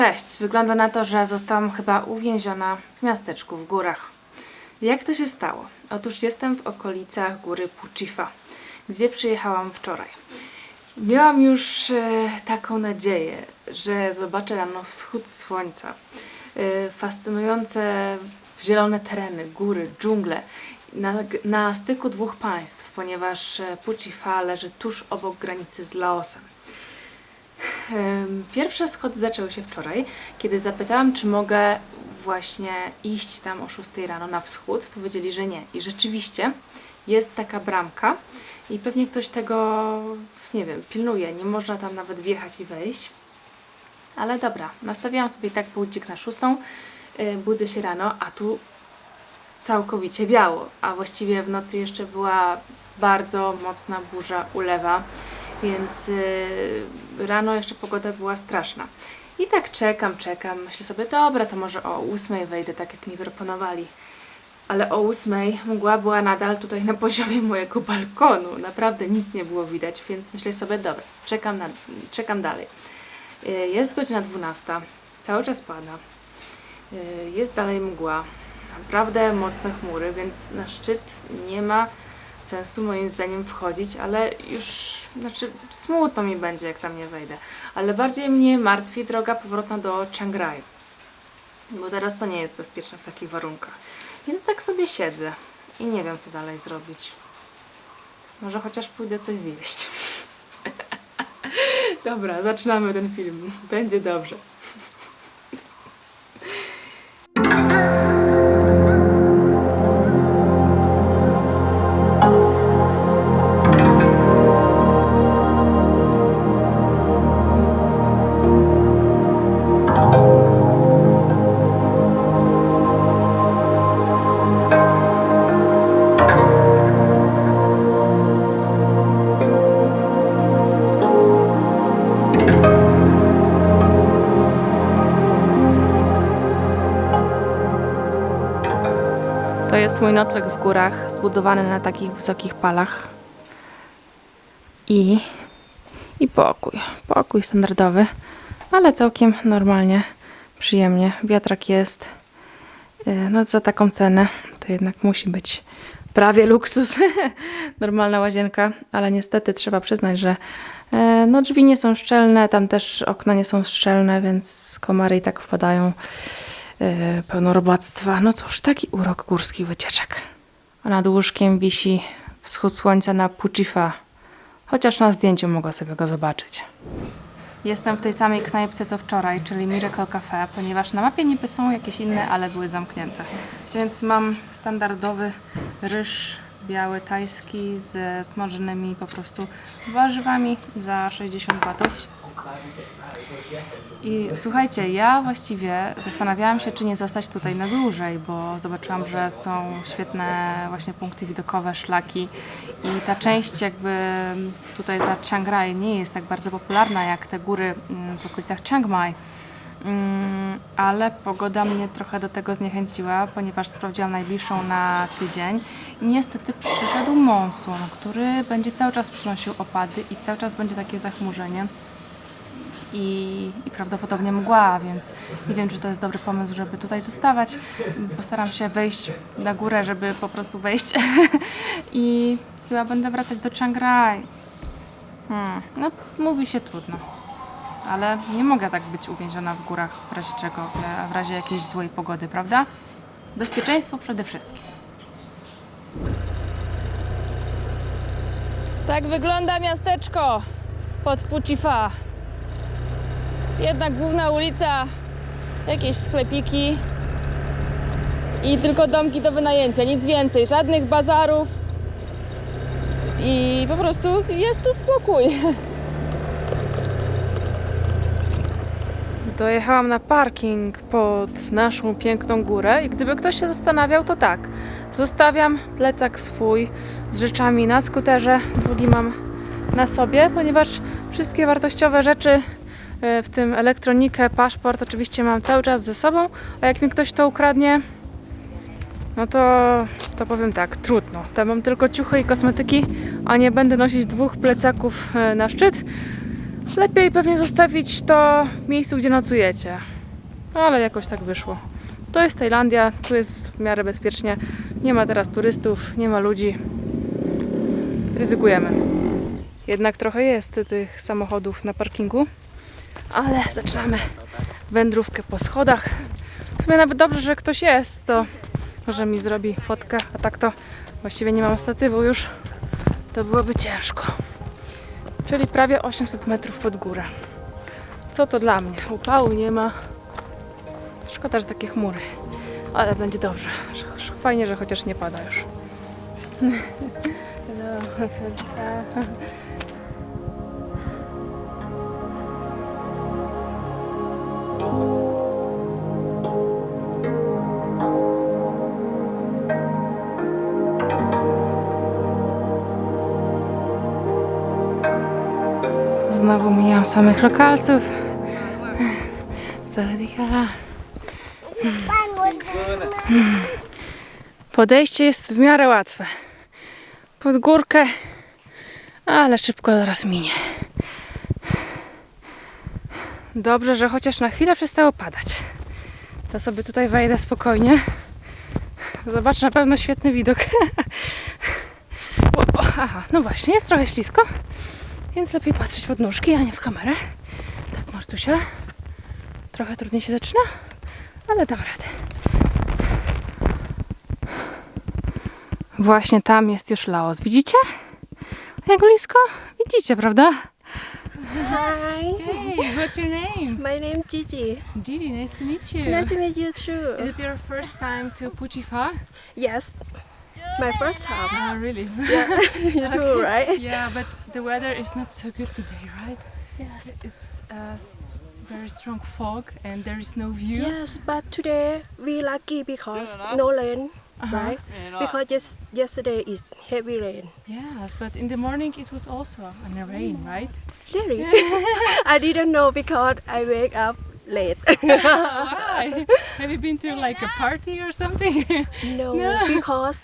Cześć, wygląda na to, że zostałam chyba uwięziona w miasteczku w górach. Jak to się stało? Otóż jestem w okolicach góry Pucifa, gdzie przyjechałam wczoraj. Miałam już e, taką nadzieję, że zobaczę rano wschód słońca. E, fascynujące zielone tereny, góry, dżungle na, na styku dwóch państw, ponieważ e, Pucifa leży tuż obok granicy z Laosem. Em, Pierwsze schody zaczęły się wczoraj, kiedy zapytałam, czy mogę właśnie iść tam o 6 rano na wschód. Powiedzieli, że nie. I rzeczywiście jest taka bramka i pewnie ktoś tego, nie wiem, pilnuje. Nie można tam nawet wjechać i wejść. Ale dobra, nastawiałam sobie tak budzik na 6. y, Budzę się rano, a tu całkowicie biało, a właściwie w nocy jeszcze była bardzo mocna burza, ulewa, więc y, rano jeszcze pogoda była straszna. I tak czekam, czekam, myślę sobie, dobra, to może o ósmej wejdę, tak jak mi proponowali. Ale o ósmej mgła była nadal tutaj na poziomie mojego balkonu. Naprawdę nic nie było widać, więc myślę sobie, dobra, czekam, na, czekam dalej. Y, Jest godzina 12, cały czas pada. Y, Jest dalej mgła, naprawdę mocne chmury, więc na szczyt nie ma sensu moim zdaniem wchodzić, ale już, znaczy smutno mi będzie, jak tam nie wejdę. Ale bardziej mnie martwi droga powrotna do Chiang Rai, bo teraz to nie jest bezpieczne w takich warunkach. Więc tak sobie siedzę i nie wiem, co dalej zrobić. Może chociaż pójdę coś zjeść. Dobra, zaczynamy ten film. Będzie dobrze. Mój nocleg w górach, zbudowany na takich wysokich palach. I, i pokój. Pokój standardowy, ale całkiem normalnie, przyjemnie. Wiatrak jest. Yy, No za taką cenę to jednak musi być prawie luksus. Normalna łazienka, ale niestety trzeba przyznać, że e, no, drzwi nie są szczelne, tam też okna nie są szczelne, więc komary i tak wpadają pełno robactwa. No cóż, taki urok górskich wycieczek. A nad łóżkiem wisi wschód słońca na Pucifa. Chociaż na zdjęciu mogła sobie go zobaczyć. Jestem w tej samej knajpce co wczoraj, czyli Miracle Cafe, ponieważ na mapie niby są jakieś inne, ale były zamknięte. Więc mam standardowy ryż biały tajski ze smażonymi po prostu warzywami za 60 batów. I słuchajcie, ja właściwie zastanawiałam się, czy nie zostać tutaj na dłużej, bo zobaczyłam, że są świetne właśnie punkty widokowe, szlaki i ta część jakby tutaj za Chiang Rai nie jest tak bardzo popularna jak te góry mm, w okolicach Chiang Mai. Mm, ale pogoda mnie trochę do tego zniechęciła, ponieważ sprawdziłam najbliższą na tydzień i niestety przyszedł monsun, który będzie cały czas przynosił opady i cały czas będzie takie zachmurzenie i, i prawdopodobnie mgła, więc nie wiem, czy to jest dobry pomysł, żeby tutaj zostawać. Postaram się wejść na górę, żeby po prostu wejść i chyba będę wracać do Chiang Rai. Hmm, no, mówi się trudno, ale nie mogę tak być uwięziona w górach w razie czego, w- razie jakiejś złej pogody, prawda? Bezpieczeństwo przede wszystkim. Tak wygląda miasteczko pod Pucifa. Jedna główna ulica, jakieś sklepiki i tylko domki do wynajęcia, nic więcej, żadnych bazarów i po prostu jest tu spokój. Dojechałam na parking pod naszą piękną górę i gdyby ktoś się zastanawiał, to tak. Zostawiam plecak swój z rzeczami na skuterze, drugi mam na sobie, ponieważ wszystkie wartościowe rzeczy w tym elektronikę, paszport oczywiście mam cały czas ze sobą, a jak mi ktoś to ukradnie, no to, to powiem tak, trudno. Tam mam tylko ciuchy i kosmetyki, a nie będę nosić dwóch plecaków e, na szczyt. Lepiej pewnie zostawić to w miejscu, gdzie nocujecie. Ale jakoś tak wyszło. To jest Tajlandia, tu jest w miarę bezpiecznie. Nie ma teraz turystów, nie ma ludzi. Ryzykujemy. Jednak trochę jest tych samochodów na parkingu, ale zaczynamy wędrówkę po schodach. W sumie nawet dobrze, że ktoś jest, to może mi zrobi fotkę, a tak to właściwie nie mam statywu już. To byłoby ciężko. Czyli prawie 800 metrów pod górę. Co to dla mnie? Upału nie ma. Szkoda, że takie chmury. Ale będzie dobrze. Fajnie, że chociaż nie pada już. Znowu mijam samych lokalców. Zadycha. Podejście jest w miarę łatwe. Pod górkę, ale szybko zaraz minie. Dobrze, że chociaż na chwilę przestało padać. To sobie tutaj wejdę spokojnie. Zobacz, na pewno świetny widok. O, o, aha, no właśnie, jest trochę ślisko. Więc lepiej patrzeć pod nóżki, a nie w kamerę. Tak, Martusia. Trochę trudniej się zaczyna, ale dam radę. Właśnie tam jest już Laos. Widzicie? Jak blisko? Widzicie, prawda? Hi, Hey, what's your name? my name Gigi. Gigi, nice to meet you. Nice to meet you too. Is it your first time to Puchifa? Yes, my first time. Oh, really? Yeah, you too, right? yeah, but the weather is not so good today, right? Yes. It's uh, s- very strong fog and there is no view. Yes, but today we lucky because no rain, Uh-huh. right? Because yes, yesterday is heavy rain. Yes, but in the morning it was also in the rain, right? Really? I didn't know because I wake up late. Why? Have you been to like a party or something? no, No. because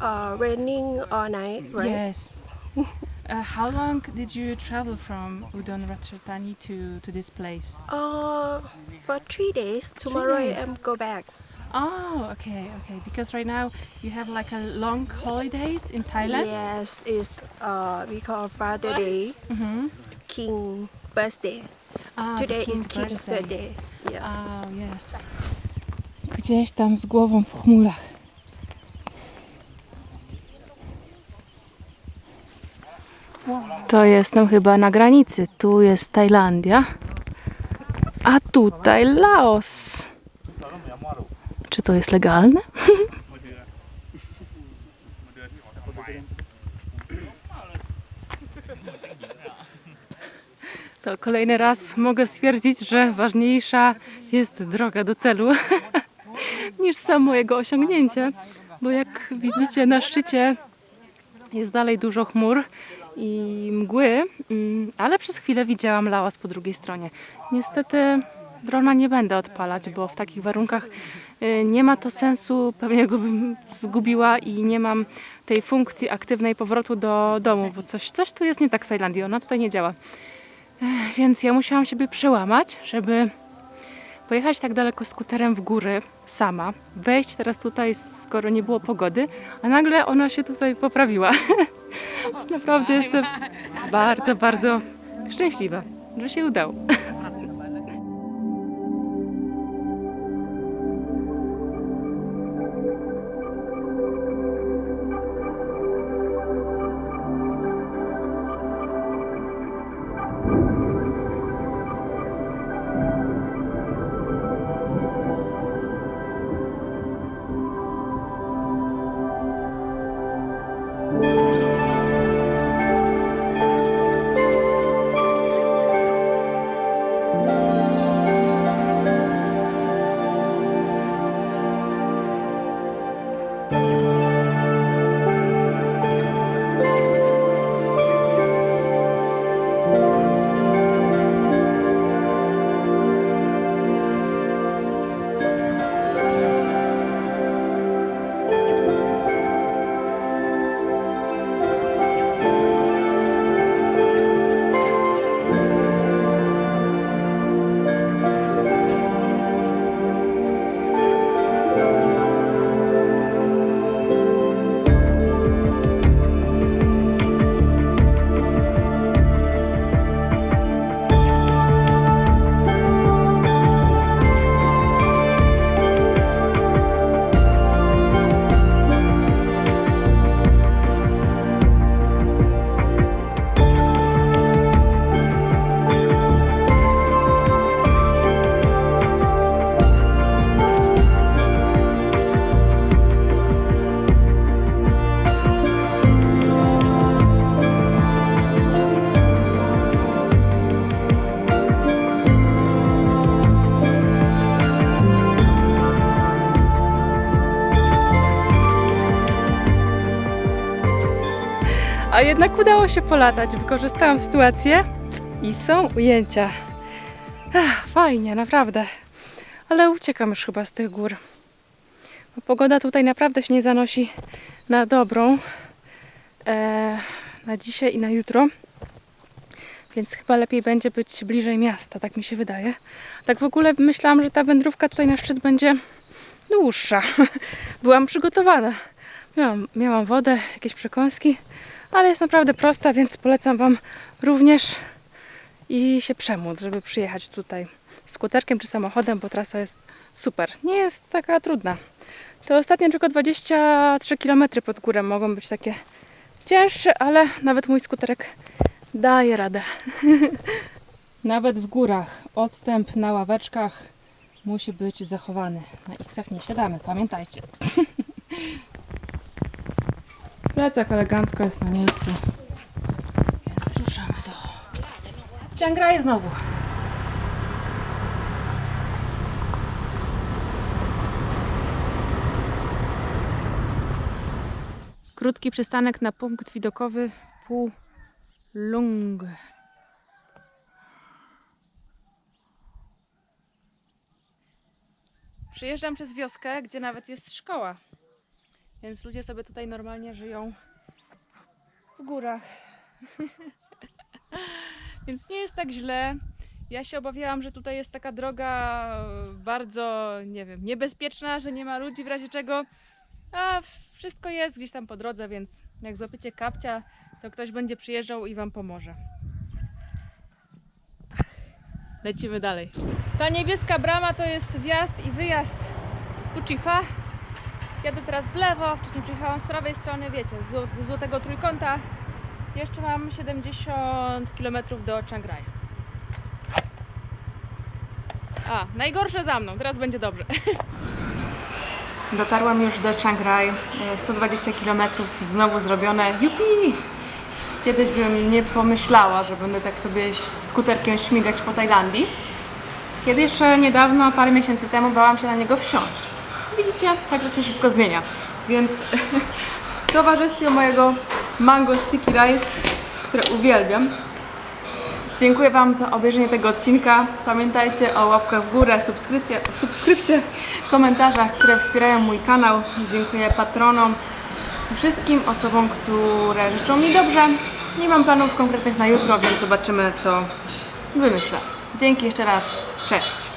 uh, raining all night, right? Yes. Uh, how long did you travel from Udon Ratchathani to, to this place? Uh, for three days. Tomorrow days. I am go back. Oh, okay, okay. Because right now you have like a long holidays in Thailand. Yes, it's uh, we call Father Day, Mm-hmm. King birthday. Ah, Today the is King's King's birthday. Yes. Oh, yes. Gdzieś tam z głową w chmurach. To jestem chyba na granicy. Tu jest Tajlandia, a tutaj Laos. Czy to jest legalne? To kolejny raz mogę stwierdzić, że ważniejsza jest droga do celu niż samo jego osiągnięcie, bo jak widzicie na szczycie jest dalej dużo chmur i mgły, mm, ale przez chwilę widziałam Laos po drugiej stronie. Niestety drona nie będę odpalać, bo w takich warunkach y, nie ma to sensu, pewnie go bym zgubiła i nie mam tej funkcji aktywnej powrotu do domu, bo coś, coś tu jest nie tak w Tajlandii, ona tutaj nie działa. Więc ja musiałam siebie przełamać, żeby pojechać tak daleko skuterem w góry sama, wejść teraz tutaj, skoro nie było pogody, a nagle ona się tutaj poprawiła. Więc naprawdę jestem bardzo, bardzo szczęśliwa, że się udało. A jednak udało się polatać. Wykorzystałam sytuację i są ujęcia. Ach, fajnie, naprawdę. Ale uciekam już chyba z tych gór. Bo pogoda tutaj naprawdę się nie zanosi na dobrą. E, na dzisiaj i na jutro. Więc chyba lepiej będzie być bliżej miasta, tak mi się wydaje. Tak w ogóle myślałam, że ta wędrówka tutaj na szczyt będzie dłuższa. Byłam przygotowana. Miałam, miałam wodę, jakieś przekąski, ale jest naprawdę prosta, więc polecam Wam również i się przemóc, żeby przyjechać tutaj skuterkiem czy samochodem, bo trasa jest super. Nie jest taka trudna. To ostatnio tylko 23 km pod górę mogą być takie cięższe, ale nawet mój skuterek daje radę. Nawet w górach odstęp na ławeczkach musi być zachowany. Na X-ach nie siadamy, pamiętajcie. Plecak elegancko jest na miejscu. Więc ruszamy do Chiang Rai znowu. Krótki przystanek na punkt widokowy Pu Lung. Przyjeżdżam przez wioskę, gdzie nawet jest szkoła. Więc ludzie sobie tutaj normalnie żyją w górach. Więc nie jest tak źle. Ja się obawiałam, że tutaj jest taka droga bardzo, nie wiem, niebezpieczna, że nie ma ludzi w razie czego. A wszystko jest gdzieś tam po drodze, więc jak złapiecie kapcia, to ktoś będzie przyjeżdżał i wam pomoże. Lecimy dalej. Ta niebieska brama to jest wjazd i wyjazd z Puchifa. Jadę teraz w lewo, wcześniej przyjechałam z prawej strony, wiecie, z zł- złotego trójkąta. Jeszcze mam 70 km do Chiang Rai. A, najgorsze za mną, teraz będzie dobrze. Dotarłam już do Chiang Rai, e, 120 km znowu zrobione. Jupi! Kiedyś bym nie pomyślała, że będę tak sobie skuterkiem śmigać po Tajlandii. Kiedy jeszcze niedawno, parę miesięcy temu, bałam się na niego wsiąść. Widzicie, tak to się szybko zmienia. Więc w towarzystwie mojego mango sticky rice, które uwielbiam, dziękuję Wam za obejrzenie tego odcinka. Pamiętajcie o łapkach w górę, subskrypcjach, subskrypcjach komentarzach, które wspierają mój kanał. Dziękuję patronom wszystkim osobom, które życzą mi dobrze. Nie mam planów konkretnych na jutro, więc zobaczymy, co wymyślę. Dzięki jeszcze raz. Cześć!